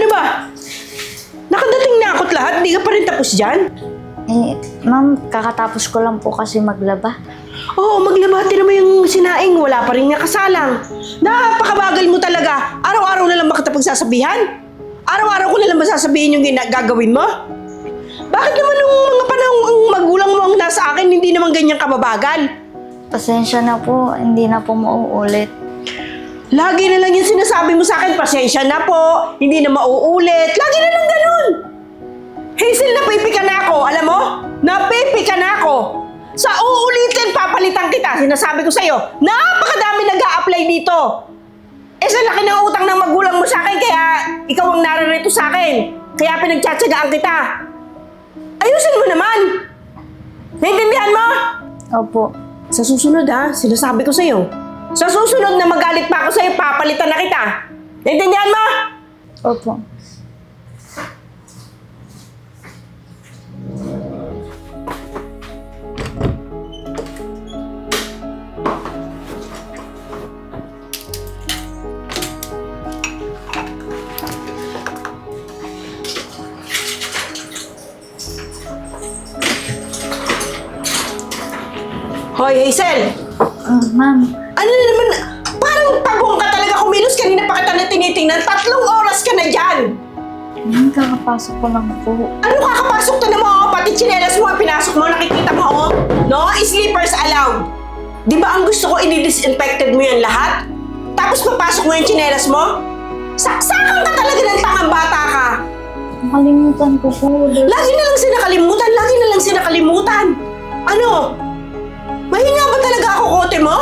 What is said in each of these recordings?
Ano ba? Nakadating na ako't lahat, hindi ka pa rin tapos dyan? Eh, ma'am, kakatapos ko lang po kasi maglaba. Oo, maglabati naman yung sinaing, wala pa rin nga kasalang. Napakabagal mo talaga. Araw-araw na lang ba kita pagsasabihan? Araw-araw ko na lang ba sasabihin yung gina- gagawin mo? Bakit naman nung mga panahong ang magulang mo ang nasa akin, hindi naman ganyan kababagal? Pasensya na po, hindi na po mauulit. Lagi na lang yung sinasabi mo sa akin, pasensya na po, hindi na mauulit. Lagi na lang ganun. Hazel, napipi ka na ako, alam mo? Napipi ka na ako. Sa uulitin, papalitan kita. Sinasabi ko sa'yo, napakadami nag apply dito. Eh, sa laki ng utang ng magulang mo sa akin, kaya ikaw ang naririto sa akin. Kaya pinagtsatsagaan kita. Ayusin mo naman. Naintindihan mo? Opo. Sa susunod ha, sinasabi ko sa'yo. Sa susunod na magalit pa ako sa'yo, papalitan na kita. Naintindihan mo? Opo. Hoy, Hazel! Ah, ma'am, ma'am, kakapasok ko lang po. Ano kakapasok to na mo? Pati chinelas mo, pinasok mo, nakikita mo, oh. No, sleepers allowed. Di ba ang gusto ko, i-disinfected mo yan lahat? Tapos papasok mo yung chinelas mo? Saksakan ka talaga ng tangang bata ka. Nakalimutan ko po. Lagi na lang sinakalimutan, lagi na lang sinakalimutan. Ano? Mahina ba talaga ako, kote mo?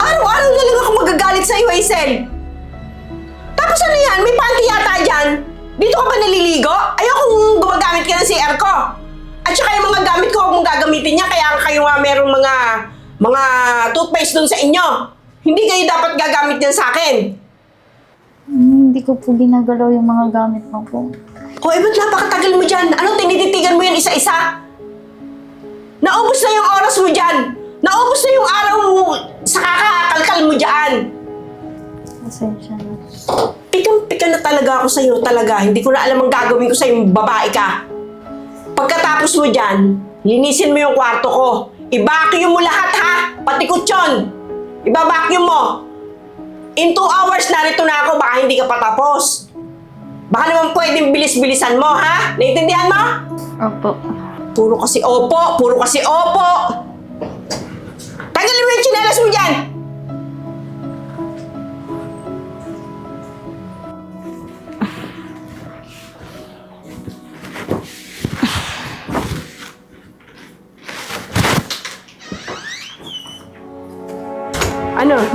Araw-araw na lang ako magagalit sa iyo, Hazel. Tapos ano yan? May panty yata dyan? Dito ka ba naliligo? Ayokong gumagamit ka ng CR ko. At saka yung mga gamit ko, huwag mong gagamitin niya. Kaya kayo nga merong mga mga toothpaste dun sa inyo. Hindi kayo dapat gagamit yan sa akin. Hmm, Hindi ko po ginagalaw yung mga gamit mo po. O, eh, ba't napakatagal mo dyan? Anong tinititigan mo yan isa-isa? Naubos na yung oras mo dyan! Naubos na yung araw mo sa kakakalkal mo dyan! Pasensya. Pikang-pika na talaga ako sa'yo talaga. Hindi ko na alam ang gagawin ko sa'yo, babae ka. Pagkatapos mo dyan, linisin mo yung kwarto ko. I-vacuum mo lahat ha! Pati kutsyon! Iba-vacuum mo! In two hours, narito na ako. Baka hindi ka pa tapos. Baka naman pwedeng bilis-bilisan mo, ha? Naintindihan mo? Opo. Puro kasi opo, puro kasi opo. Tanggalin mo yung tsinelas mo dyan!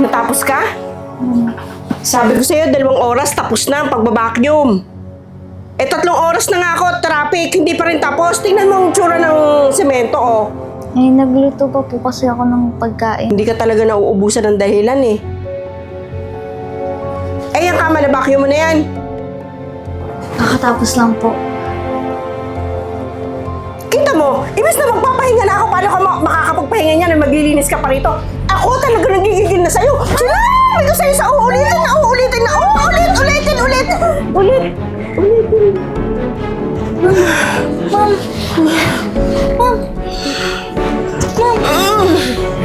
Natapos ka? Sabi ko sa'yo, dalawang oras, tapos na ang pagbabacuum. Eh, tatlong oras na nga ako, traffic, hindi pa rin tapos. Tingnan mo ang tsura ng semento, oh. Eh, nagluto pa po kasi ako ng pagkain. Hindi ka talaga nauubusan ng dahilan, eh. Eh, yung kama na vacuum mo na yan. Kakatapos lang po. Kita mo, imbes na magpapahinga na ako, paano ka ma- makakapagpahinga niyan na maglilinis ka pa rito? Ako talaga nagigigil na sa'yo. Sinabi ko sa'yo sa uulitin na uulitin na uulit, ulitin, ulit, ulit. Ma'am! Ma'am! Ma'am! Ma'am!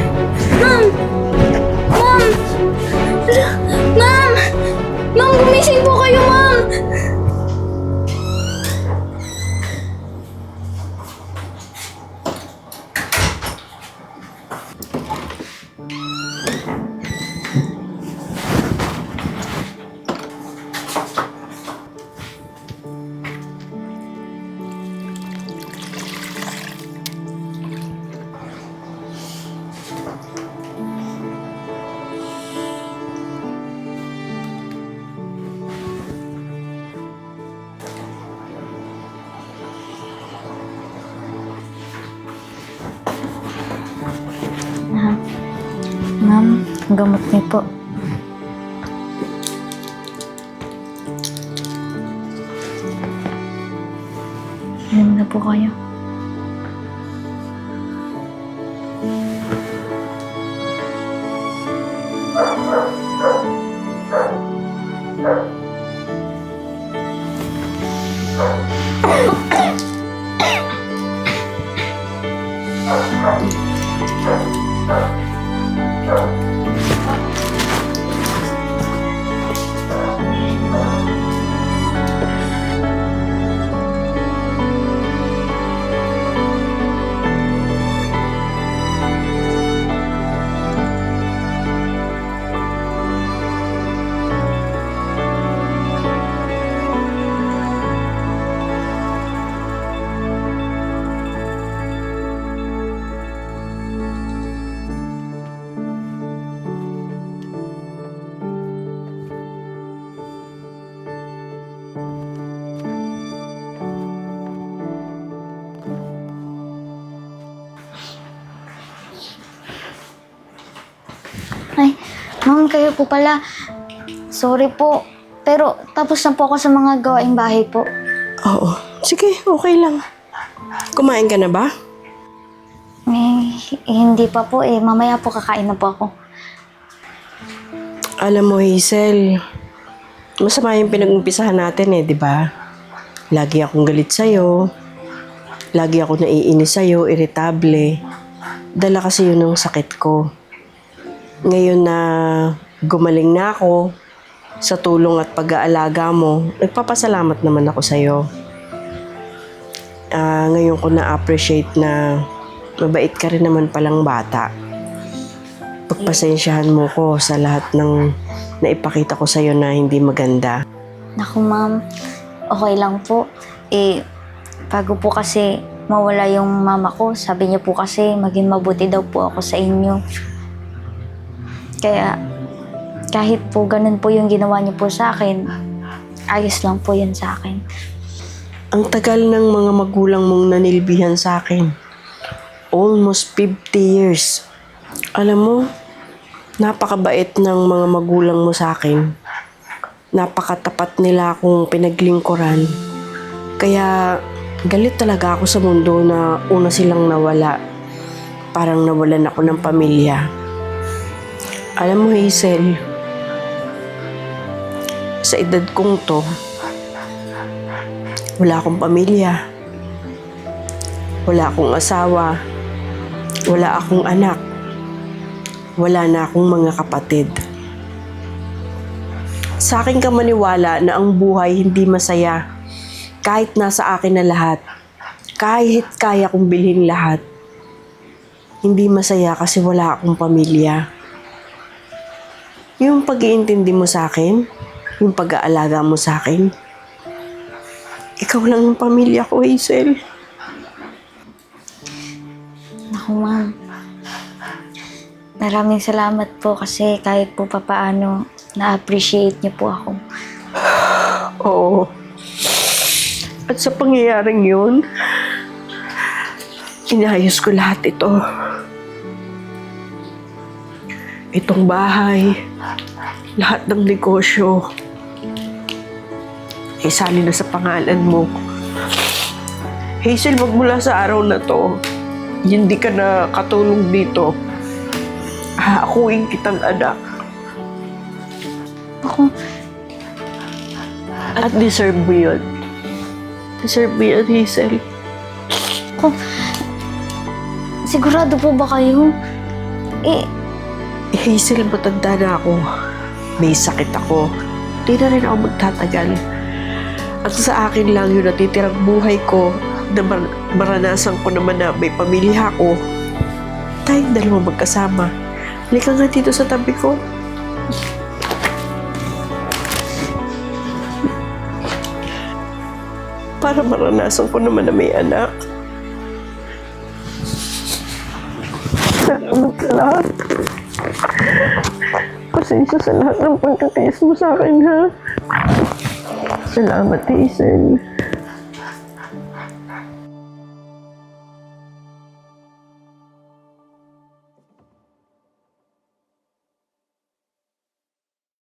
ma'am. Gamot niyo po. Inom na po kayo. kayo po pala. Sorry po. Pero tapos na po ako sa mga gawaing bahay po. Oo. Sige, okay lang. Kumain ka na ba? Eh, hindi pa po eh. Mamaya po kakain na po ako. Alam mo, Hazel, masama yung pinag-umpisahan natin eh, di ba? Lagi akong galit sa'yo. Lagi ako naiinis sa'yo, irritable. Dala kasi yun ng sakit ko. Ngayon na gumaling na ako sa tulong at pag-aalaga mo, nagpapasalamat naman ako sa'yo. Ah, ngayon ko na-appreciate na mabait ka rin naman palang bata pagpasensyahan mo ko sa lahat ng naipakita ko sa'yo na hindi maganda. Naku ma'am, okay lang po. Eh, bago po kasi mawala yung mama ko, sabi niya po kasi maging mabuti daw po ako sa inyo. Kaya, kahit po ganun po yung ginawa niyo po sa akin, ayos lang po yun sa akin. Ang tagal ng mga magulang mong nanilbihan sa akin. Almost 50 years. Alam mo, napakabait ng mga magulang mo sa akin. Napakatapat nila akong pinaglingkuran. Kaya galit talaga ako sa mundo na una silang nawala. Parang nawalan ako ng pamilya. Alam mo, Hazel, sa edad kong to, wala akong pamilya. Wala akong asawa. Wala akong anak. Wala na akong mga kapatid. Sa akin ka maniwala na ang buhay hindi masaya kahit nasa akin na lahat. Kahit kaya kong bilhin lahat. Hindi masaya kasi wala akong pamilya. Yung pag-iintindi mo sa akin, yung pag-aalaga mo sa akin, ikaw lang ang pamilya ko, Hazel. Naku ma'am, maraming salamat po kasi kahit po papaano na-appreciate niyo po ako. Oo. At sa pangyayaring yun, inayos ko lahat ito. Itong bahay, lahat ng negosyo, isali na sa pangalan mo. Hazel, magmula sa araw na to, hindi ka na katulong dito. Haakuin kitang anak. Ako, At deserve mo yun. Deserve mo yun, Hazel. ako, sigurado po ba kayo? Eh, Hazel, matanda na ako. May sakit ako. Di na rin ako magtatagal. At sa akin lang yung natitirang buhay ko na mar- maranasan ko naman na may pamilya ako. Tayong dalawa magkasama. Halika nga dito sa tabi ko. Para maranasan ko naman na may anak. Salamat sa lahat. Pasensya sa lahat ng pagkatiis mo sa akin, ha? Salamat, Hazel.